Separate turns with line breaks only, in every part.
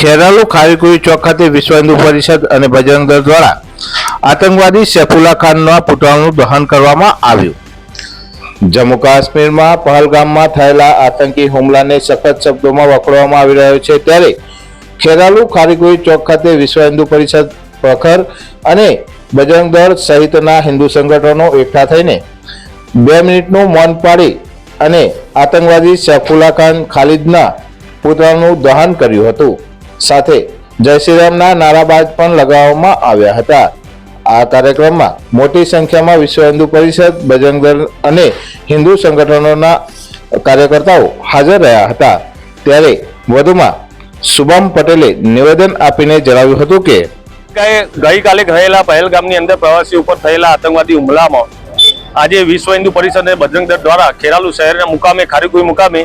ખેરાલુ ખારીકુઈ ચોક ખાતે વિશ્વ હિન્દુ પરિષદ અને બજરંગ દળ દ્વારા આતંકવાદી સૈફુલ્લા ખાનના પુતળાનું દહન કરવામાં આવ્યું. જમ્મુ કાશ્મીરમાં પહલગામમાં થયેલા આતંકી હુમલાને સખત શબ્દોમાં વખોડવામાં આવી રહ્યો છે ત્યારે ખેરાલુ ખારીકુઈ ચોક ખાતે વિશ્વ હિન્દુ પરિષદ પ્રખર અને બજરંગ દળ સહિતના હિન્દુ સંગઠનો એકઠા થઈને બે મિનિટનું મૌન પાડી અને આતંકવાદી સૈફુલ્લા ખાન ખાલિદના પુતળાનું દહન કર્યું હતું. સાથે જય શ્રી રામના નારાબાજ પણ લગાવવામાં આવ્યા હતા. આ કાર્યક્રમમાં મોટી સંખ્યામાં વિશ્વ હિન્દુ પરિષદ બજરંગ દળ અને હિન્દુ સંગઠનોના કાર્યકર્તાઓ હાજર રહ્યા હતા. ત્યારે વધુમાં શુભમ પટેલે નિવેદન આપીને જણાવ્યું હતું કે
ગઈકાલે થયેલા પહેલગામની અંદર પ્રવાસી ઉપર થયેલા આતંકવાદી હુમલામાં આજે વિશ્વ હિન્દુ પરિષદ અને બજરંગ દળ દ્વારા ખેરાલુ શહેરના મુકામે, ખારીકુઈ મુકામે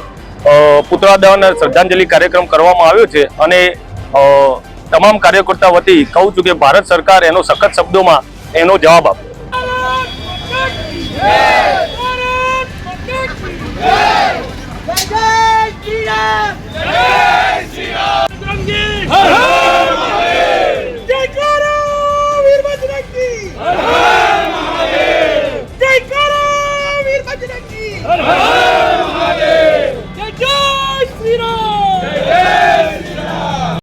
પુતળા દહન શ્રદ્ધાંજલિ કાર્યક્રમ કરવામાં આવ્યો છે અને તમામ કાર્યકર્તા વતી કહું છું કે ભારત સરકાર એનો સખત શબ્દોમાં એનો જવાબ આપે Hare Hare! Jai Jai